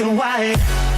and white.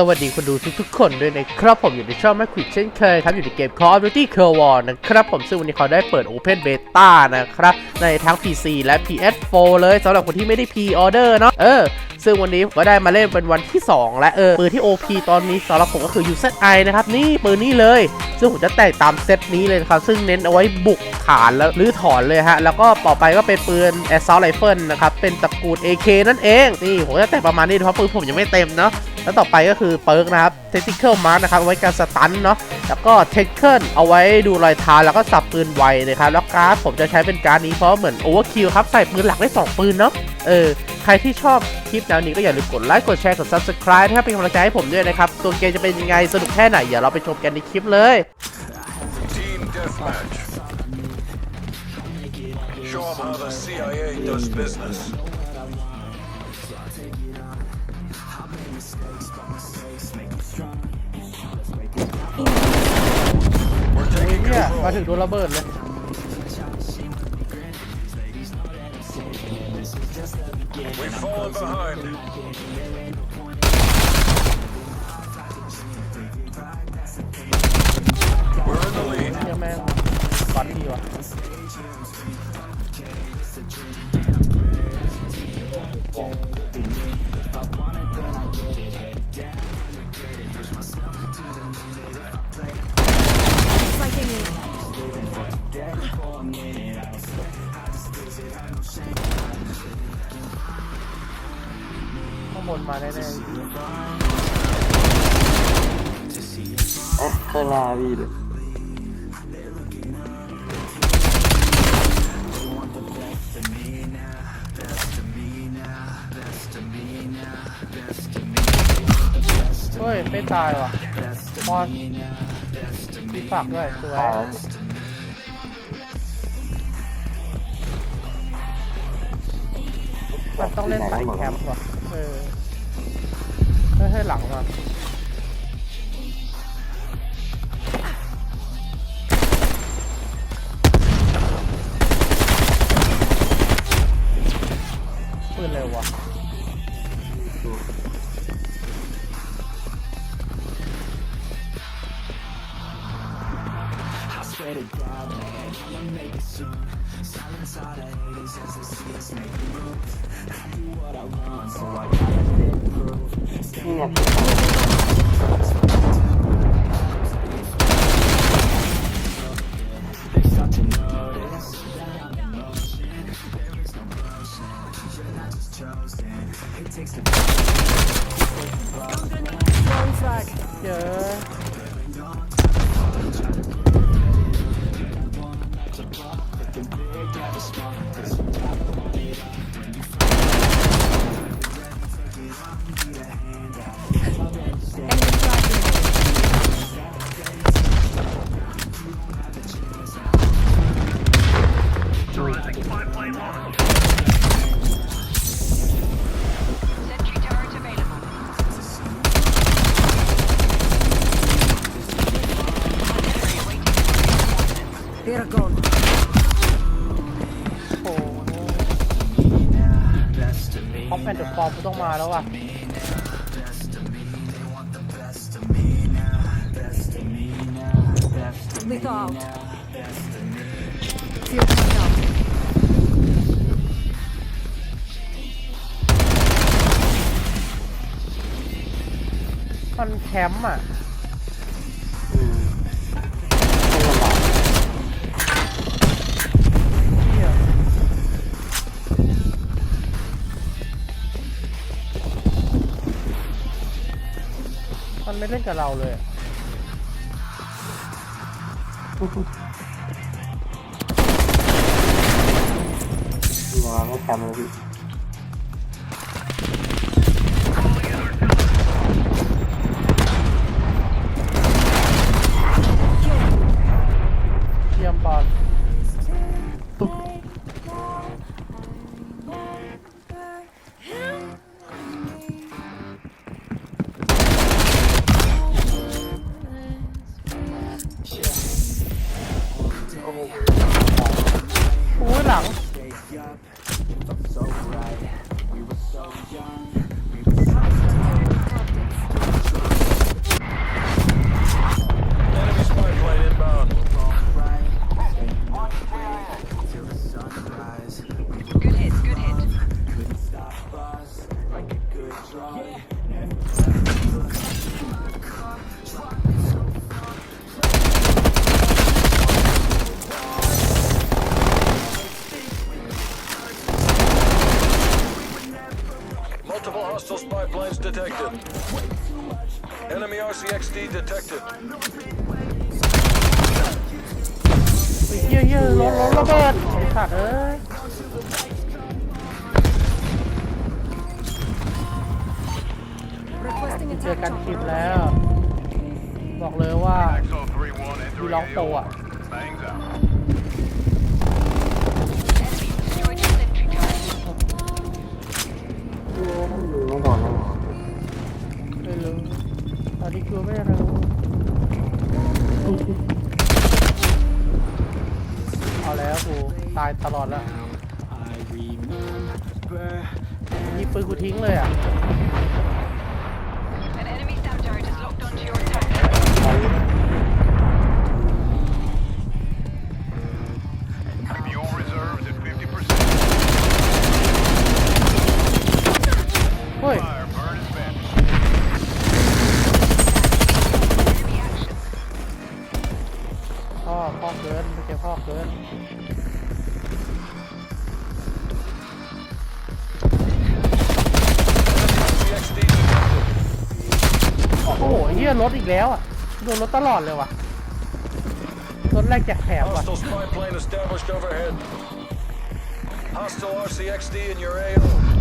สวัสดีคนดูทุกๆ คนด้วยนะครับ ผมอยู่ในช่องแมคควิดเช่นเคยครับ อยู่ในเกม Call of Duty c o w a r นะครับ ผมซึ่งวันนี้เขาได้เปิด Open Beta นะครับ ในทั้ง PC และ PS4 เลยสำหรับคนที่ไม่ได้ Pre-order เนาะเออ ซึ่งวันนี้ก็ได้มาเล่นเป็นวันที่ 2 และเออปืนที่ OP ตอนนี้สำหรับผมก็คือ UZI นะครับ นี่ปืนนี้เลย ซึ่งผมจะแต่งตามเซตนี้เลยครับ ซึ่งเน้นเอาไว้บุกฐานแล้วรื้อถอนเลยฮะแล้วก็ต่อไปก็เป็นปืน Assault Rifle นะครับเป็นตระกูล AK นั่นเองนี่ผมจะแต่งประมาณนี้เพราะปืนผมยังไม่เต็มเนาะ แล้วต่อไปก็คือเปิร์กนะครับ Tactical Mark นะครับเอาไว้การสตันเนาะแล้วก็ t a k e n เอาไว้ดูรอยเท้าแล้วก็สับปืนไวนะครับแล้วการ์ดผมจะใช้เป็นการ์ดนี้เพราะเหมือน Overkill ครับใส่ปืนหลักได้ 2 ปืนเนาะเออใครที่ชอบคลิปแนวนี้ก็อย่าลืมกดไลค์กดแชร์กด Subscribe นะครับเป็นกำลังใจให้ผมด้วยนะครับตัวเกมจะเป็นยังไงสนุกแค่ไหนเดี๋ยวเราไปชมกันในคลิปเลย Show them how the CIA does business. We're เฮ้ย taking เนี่ย control. มาถึงโดนระเบิดเลย We've fallen behind. มาแน่ๆเอ๊ะข้างหน้าพี่เลยเฮ้ยไม่ตายว่ะมอนมีฝากด้วยสวยตายแล้วมันต้องเล่นสายแคมป์ว่ะเออ เฮ้ย swear to God, man, I'ma make it soon. Silence all the haters as they see us make moves I do what I want, so I gotta proof. Up โอ้โหพอแพนเดอร์ฟอร์มต้องมาแล้วว่ะ Lethal out. Fear coming up. มันแคมป์อะ ไม่เล่นกับเราเลยว้าวไม่ทำเลยพี่ Multiple hostile spy planes detected. Enemy RCXD detected. เฮ้ยเฮ้ยรถรถระเบิดไอ้สัตว์เอ้ย Requesting เจอ attack กันคลิป chopper. แล้ว บอกเลยว่า XO 31มีร้องโปรอะ Bangs out. ไม่โดนแน่นอนไม่รู้ตอนนี้กูไม่รู้เอาแล้วกูตายตลอดแล้วนี่ปืนกูทิ้งเลยอะ ยรถอีกแล้วอะโดนรถตลอดเลยว่ะรถแรกแจกแถมว่ะ Hostile spy plane established overhead. Hostile RCXD in your AO.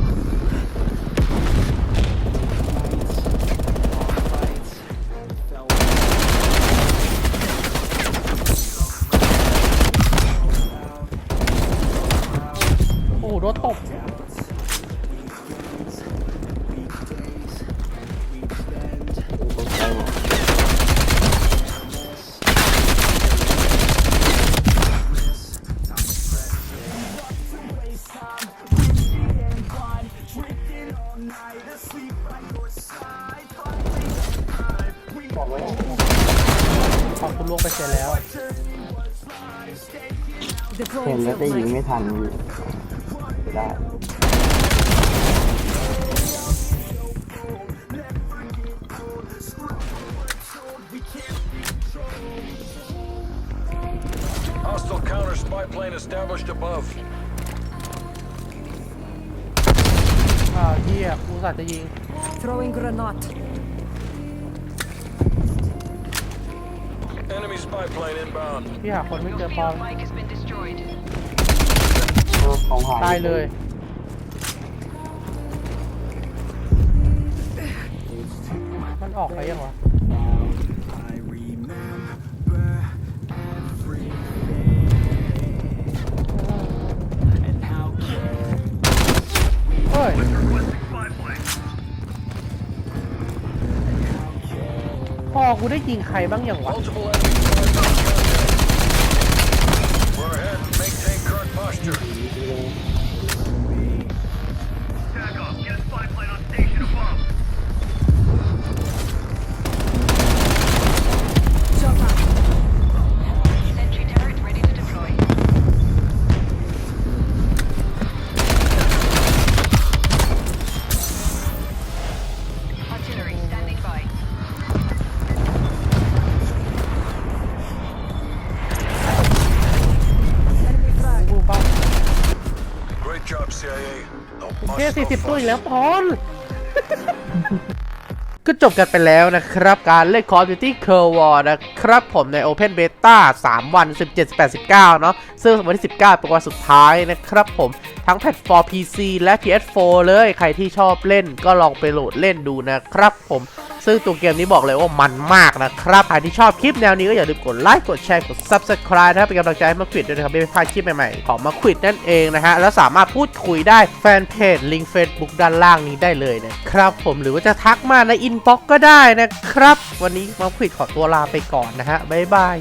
อบคุณลวงไปเสร็จแล้วเห็น Deploying แล้ว field แต่ยิง mic. ไม่ทันอยู่ไม่ได้ Hostile counter spy plane established above. อ่าเฮียกูสัตว์จะยิง Throwing granate. Spy plane inbound. พี่หาคนไม่เจ Your อปอม field mic has been destroyed. เออของหายตายเลย มันออกไปยังวะเฮ้ยพ่อกูได้ยิงใครบ้างอย่างวะ Multiple enemy 40 ตัวอีกแล้วพอนก็จบกันไปแล้วนะครับการเล่น Call of Duty Cold War นะครับผมใน Open Beta 3 วัน 17 18 19 เนาะซึ่งวันที่ 19 เป็นวันสุดท้ายนะครับผมทั้งแพลตฟอร์ม PC และ PS4 เลย ใครที่ชอบเล่นก็ลองไปโหลดเล่นดูนะครับผม ซึ่งตัวเกมนี้บอกเลยว่ามันมากนะครับใครที่ชอบคลิปแนวนี้ก็อย่าลืมกดไลค์กดแชร์กด Subscribe นะครับเป็นกำลังใจให้มาควิดด้วยนะครับไม่พลาดคลิปใหม่ๆของมาควิดนั่นเองนะฮะแล้วสามารถพูดคุยได้แฟนเพจลิงก์เฟซบุ๊กด้านล่างนี้ได้เลยนะครับผมหรือว่าจะทักมาในอินบ็อกก็ได้นะครับ วันนี้มาควิดขอตัวลาไปก่อนนะฮะบ๊ายบาย